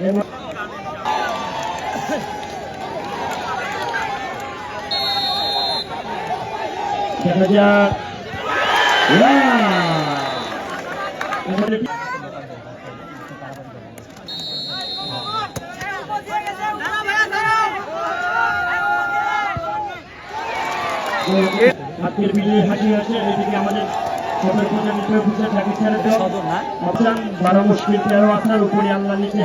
এবং দেখা যাক এখানে আজকের বিজয়ী হাসি আছে এদিকে আমাদের উপরে নিচে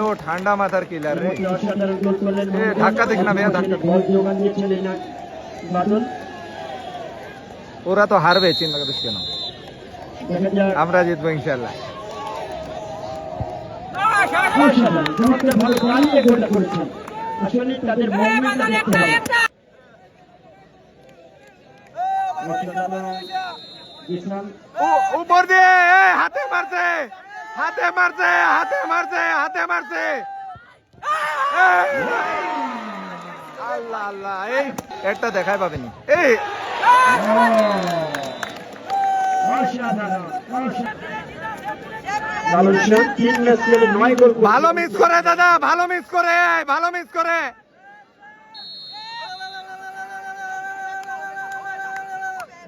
ও ঠান্ডা মাথার কিলার ধাক্কা দিক না ভাইয়া, ধাক্কা বাদল ওরা তো হারবে চিন্তা করিস কেন? আমরা জিতবো ইনশাল্লাহ উপর দিয়ে হাতে মারছে হাতে মারছে হাতে মারছে হাতে মারছে। আল্লাহ আল্লাহ, এই, একটা দেখাই পাবেনি। এই ভালো মিস করে, দাদা, ভালো মিস করে, ভালো মিস করে।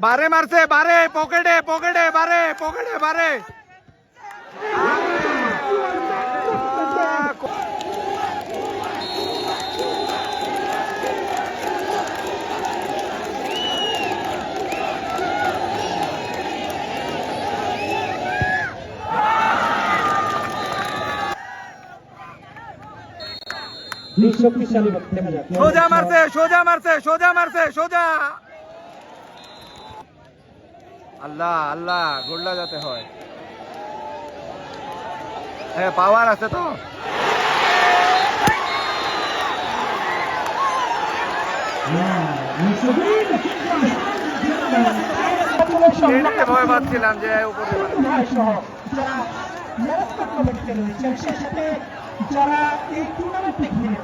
বারে মারছে, বারে, পকেটে পকেটে, বারে পকেটে, বারে। শক্তিশালী দেখা যাক সোজা মারছে সোজা মারছে সোজা মারছে সোজা আল্লাহ আল্লাহ গোল্লা যাতে হয় হ্যাঁ পাওয়ার আছে তো ভয় পাচ্ছিলাম যে উপরে মারবে। যারা এই টুর্নামেন্টে খেলে